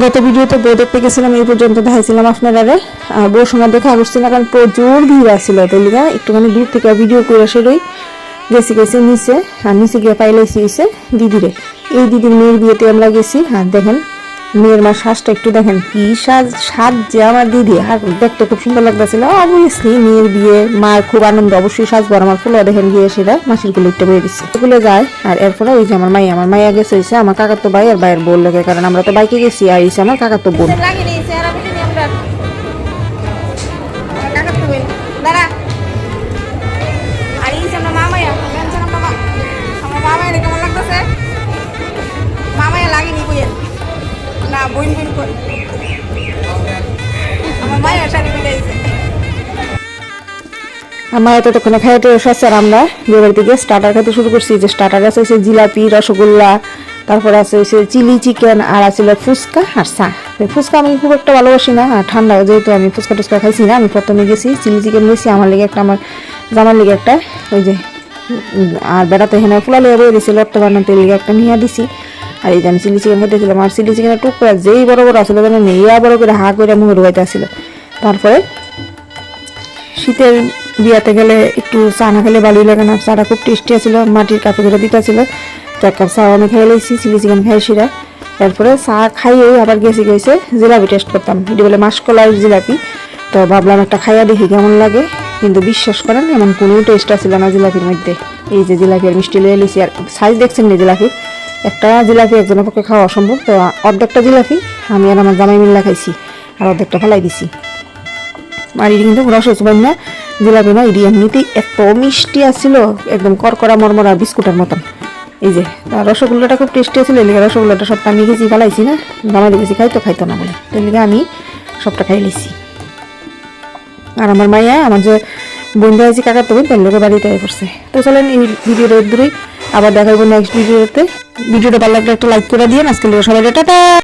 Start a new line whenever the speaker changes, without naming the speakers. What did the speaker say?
গত ভিডিওতে বই দেখতে গেছিলাম, এই পর্যন্ত দেখাইছিলাম আপনারা বউর সময় দেখে আগস্ট না, কারণ প্রচুর ভিড় আসছিল তেলিগা একটুখানি দূর থেকে ভিডিও করে সেরই গেছি গেছি নিচে, আর নিচে গিয়ে পাইলেছি হয়েছে দিদিরে। এই দিদির মেয়ের বিয়েতে আমরা গেছি, আর দেখেন মেয়ের মা শ্বাসটা একটু দেখেন কি সাজ সাজ যে আমার দিদি। আর দেখতে খুব সুন্দর লাগতেছিল। অবভিয়াসলি মেয়ের বিয়ে, মার খুব আনন্দ, অবশ্যই সাজবো বড় আমার ফুলে দেখেন গিয়ে সেটা মাসিরগুলো একটু বেড়ে দিচ্ছে। এগুলো যায়, আর এরপরে ওই যে আমার মাই আমার মাইয়া গেছে আমার কাকার তো ভাই আর ভাইয়ের বোন লোকের কারণ আমরা তো বাইকে গেছি, আর এসে আমার কাকার তো বোন।
আমার
এত তখন খাইতে বসে আর আমরা। বিয়েবাড়ি থেকে স্টার্টার খেতে শুরু করছি। যে স্টার্টার আছে হচ্ছে জিলাপি, রসগোল্লা, তারপর আছে হচ্ছে চিলি চিকেন, আর আছে ফুচকা আর চা। ফুচকা আমি খুব একটা ভালোবাসি না, আর ঠান্ডা যেহেতু আমি ফুচকা টুচকা খাইছি না, আমি প্রথমে গেছি চিলি চিকেন নিয়েছি আমার লেগে একটা, আমার জামার লেগে একটা, ওই যে আর বেড়াতে এখানে ফুলা লেগে দিয়েছিল একটা বানাতে লেগে একটা নিয়ে দিছি। আর এই যে আমি চিলি চিকেন খেতেছিলাম আর চিলি চিকেনের টুকরা যেই বড় বড় আসলে জানেন ইয়া বড় করে হা করে মুখে ঢুকাইতে আসছিল তারপরে শীতের বিয়াতে গেলে একটু চা না খেলে ভালোই লাগে না। চাটা খুব টেস্টি আছিল, মাটির কাপে করে দিতে ছিল তো এক কাপ চা আমি খেয়ে লাইছি, চিলি চিকেন খাই সিরা তারপরে চা খাইয়ে আবার গেছি গেছে, জিলাপি টেস্ট করতাম। এটি বলে মাসকলার জিলাপি। তো ভাবলাম একটা খাইয়া দেখি কেমন লাগে। কিন্তু বিশ্বাস করেন, এমন কোনো টেস্ট আছিল না জিলাপির মধ্যে। এই যে জিলাপি আর মিষ্টি লয়ে লিছি আর সাইজ দেখছেন না জিলাপি? একটা জিলাপি একজনের পক্ষে খাওয়া অসম্ভব, তো অর্ধেকটা জিলাপি আমি আর আমার জামাই মিল্লা খাইছি, আর অর্ধেকটা ফেলাই দিছি। আর এটি কিন্তু রস হয়েছে না জিলাপি না এটি এমনিতেই এত মিষ্টি আসছিল একদম করকরা মরমরা বিস্কুটের মতন। এই যে রসগোল্লাটা খুব টেস্টি আছিল এলিগে রসগোল্লাটা সবটা আমি গেছি ফেলাইছি না, জামাই দেখেছি খাইতো খাইতো না বলে। তো এলিগে আমি সবটা খাই লিছি। আর আমার মাইয়া, আমার যে বন্ধু আছে কাকার তো তার লোকের বাড়িতে পড়ছে। তো চলেন এই ভিডিওটা দূরেই, আবার দেখাবো নেক্সট ভিডিওতে। ভিডিওটা ভালো লাগলে একটা লাইক করে দিয়ে আজকে সবাই টাটা।